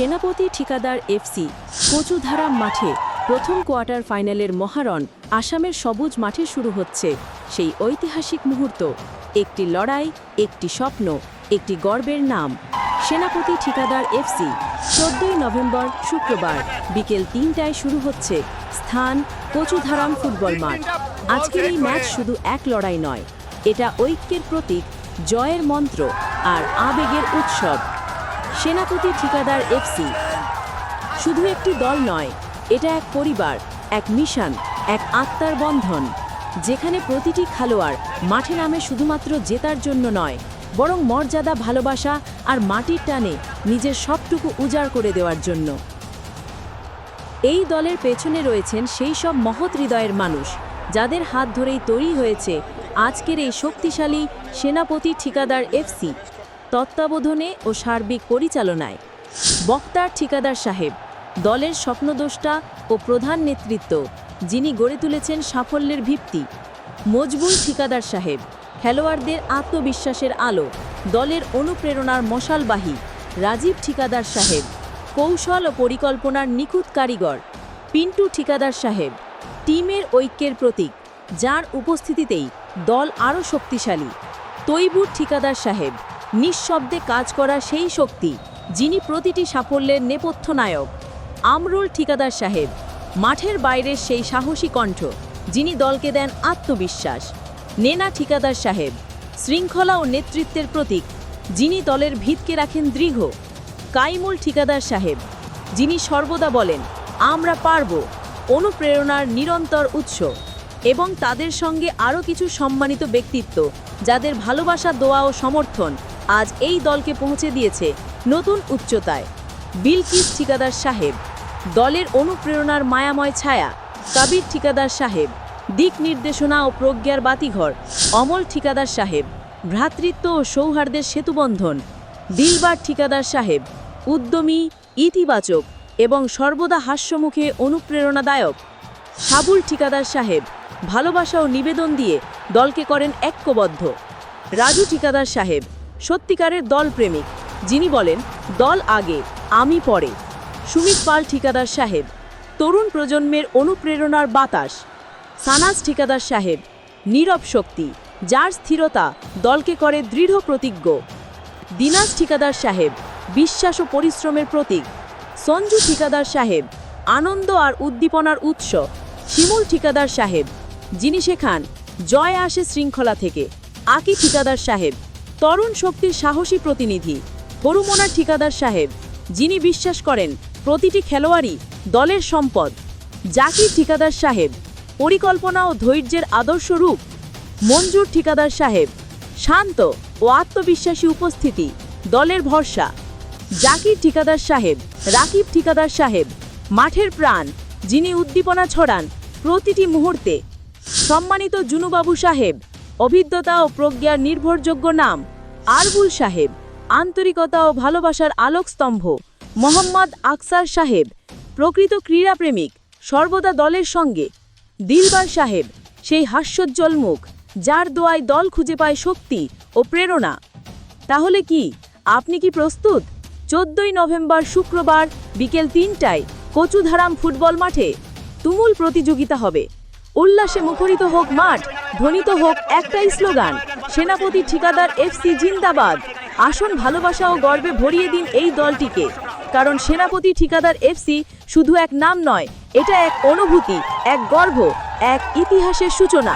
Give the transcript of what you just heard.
সেনাপতি ঠিকাদার এফসি কচুধারা মাঠে প্রথম কোয়ার্টার ফাইনালের মহারণ আসামের সবুজ মাঠে শুরু হচ্ছে। সেই ঐতিহাসিক মুহূর্ত, একটি লড়াই, একটি স্বপ্ন, একটি গর্বের নাম। সেনাপতি ঠিকাদার এফসি চোদ্দই নভেম্বর শুক্রবার বিকেল তিনটায় শুরু হচ্ছে স্থান কচুধারাম ফুটবল মাঠ। আজকের এই ম্যাচ শুধু এক লড়াই নয়, এটা ঐক্যের প্রতীক, জয়ের মন্ত্র আর আবেগের উৎসব। সেনাপতি ঠিকাদার এফসি শুধু একটি দল নয়, এটা এক পরিবার, এক মিশন, এক আত্মার বন্ধন, যেখানে প্রতিটি খেলোয়াড় মাঠে নামে শুধুমাত্র জেতার জন্য নয়, বরং মর্যাদা, ভালোবাসা আর মাটির টানে নিজের সবটুকু উজাড় করে দেওয়ার জন্য। এই দলের পেছনে রয়েছেন সেই সব মহৎ হৃদয়ের মানুষ, যাদের হাত ধরেই তৈরি হয়েছে আজকের এই শক্তিশালী সেনাপতি ঠিকাদার এফসি তত্ত্বাবধানে ও সার্বিক পরিচালনায়। বক্তার ঠিকাদার সাহেব, দলের স্বপ্নদোষ্টা ও প্রধান নেতৃত্ব, যিনি গড়ে তুলেছেন সাফল্যের ভিত্তি। মজবুল ঠিকাদার সাহেব, খেলোয়াড়দের আত্মবিশ্বাসের আলো, দলের অনুপ্রেরণার মশালবাহী, রাজীব ঠিকাদার সাহেব, কৌশল ও পরিকল্পনার নিখুঁত কারিগর। পিন্টু ঠিকাদার সাহেব, টিমের ঐক্যের প্রতীক, যার উপস্থিতিতেই দল আরও শক্তিশালী। তৈবুর ঠিকাদার সাহেব নিঃশব্দে কাজ করা সেই শক্তি, যিনি প্রতিটি সাফল্যের নেপথ্য নায়ক। আমরুল ঠিকাদার সাহেব, মাঠের বাইরের সেই সাহসী কণ্ঠ, যিনি দলকে দেন আত্মবিশ্বাস। নেনা ঠিকাদার সাহেব, শৃঙ্খলা ও নেতৃত্বের প্রতীক, যিনি দলের ভিতকে রাখেন দৃঢ়। কাইমুল ঠিকাদার সাহেব, যিনি সর্বদা বলেন, আমরা পারব অনুপ্রেরণার নিরন্তর উৎস। এবং তাদের সঙ্গে আরও কিছু সম্মানিত ব্যক্তিত্ব, যাদের ভালোবাসা, দোয়া ও সমর্থন আজ এই দলকে পৌঁছে দিয়েছে নতুন উচ্চতায়। বিলকিস ঠিকাদার সাহেব, দলের অনুপ্রেরণার মায়াময় ছায়া, কাবির ঠিকাদার সাহেব, দিক নির্দেশনা ও প্রজ্ঞার বাতিঘর, অমল ঠিকাদার সাহেব, ভ্রাতৃত্ব ও সৌহার্দ্যের সেতুবন্ধন, দিলবার ঠিকাদার সাহেব, উদ্যমী, ইতিবাচক এবং সর্বদা হাস্যমুখে অনুপ্রেরণাদায়ক। সাবুল ঠিকাদার সাহেব, ভালোবাসা ও নিবেদন দিয়ে দলকে করেন ঐক্যবদ্ধ। রাজু ঠিকাদার সাহেব সত্যিকারের দল প্রেমিক, যিনি বলেন, দল আগে, আমি পরে। সুমিত পাল ঠিকাদার সাহেব, তরুণ প্রজন্মের অনুপ্রেরণার বাতাস। সানাজ ঠিকাদার সাহেব, নীরব শক্তি, যার স্থিরতা দলকে করে দৃঢ় প্রতিজ্ঞ। দিনাজ ঠিকাদার সাহেব, বিশ্বাস ও পরিশ্রমের প্রতীক। সঞ্জু ঠিকাদার সাহেব, আনন্দ আর উদ্দীপনার উৎস। শিমুল ঠিকাদার সাহেব, যিনি শেখান জয় আসে শৃঙ্খলা থেকে। আকি ঠিকাদার সাহেব তরুণ শক্তির সাহসী প্রতিনিধি। হরুমোনা ঠিকাদার সাহেব, যিনি বিশ্বাস করেন প্রতিটি খেলোয়াড়ই দলের সম্পদ। জাকির ঠিকাদার সাহেব, পরিকল্পনা ও ধৈর্যের আদর্শ রূপ। মঞ্জুর ঠিকাদার সাহেব, শান্ত ও আত্মবিশ্বাসী উপস্থিতি, দলের ভরসা। জাকির ঠিকাদার সাহেব, রাকিব ঠিকাদার সাহেব, মাঠের প্রাণ, যিনি উদ্দীপনা ছড়ান প্রতিটি মুহূর্তে। সম্মানিত জুনুবাবু সাহেব অভিজ্ঞতা ও প্রজ্ঞার নির্ভরযোগ্য নাম আরবুল সাহেব। আন্তরিকতা ও ভালোবাসার আলোকস্তম্ভ মোহাম্মদ আকসার সাহেব। প্রকৃত ক্রীড়াপ্রেমিক, সর্বদা দলের সঙ্গে। দিলবার সাহেব, সেই হাস্যোজ্জ্বল মুখ, যার দোয়ায় দল খুঁজে পায় শক্তি ও প্রেরণা। তাহলে কি, আপনি কি প্রস্তুত? চোদ্দই নভেম্বর শুক্রবার বিকেল তিনটায় কচুধারাম ফুটবল মাঠে তুমুল প্রতিযোগিতা হবে। উল্লাসে মুখরিত হোক মাঠ, ধ্বনিত হোক একটাই স্লোগান, সেনাপতি ঠিকাদার এফসি জিন্দাবাদ। আসন ভালোবাসা ও গর্বে ভরিয়ে দিন এই দলটিকে। কারণ সেনাপতি ঠিকাদার এফসি শুধু এক নাম নয়, এটা এক অনুভূতি, এক গর্ব, এক ইতিহাসের সূচনা।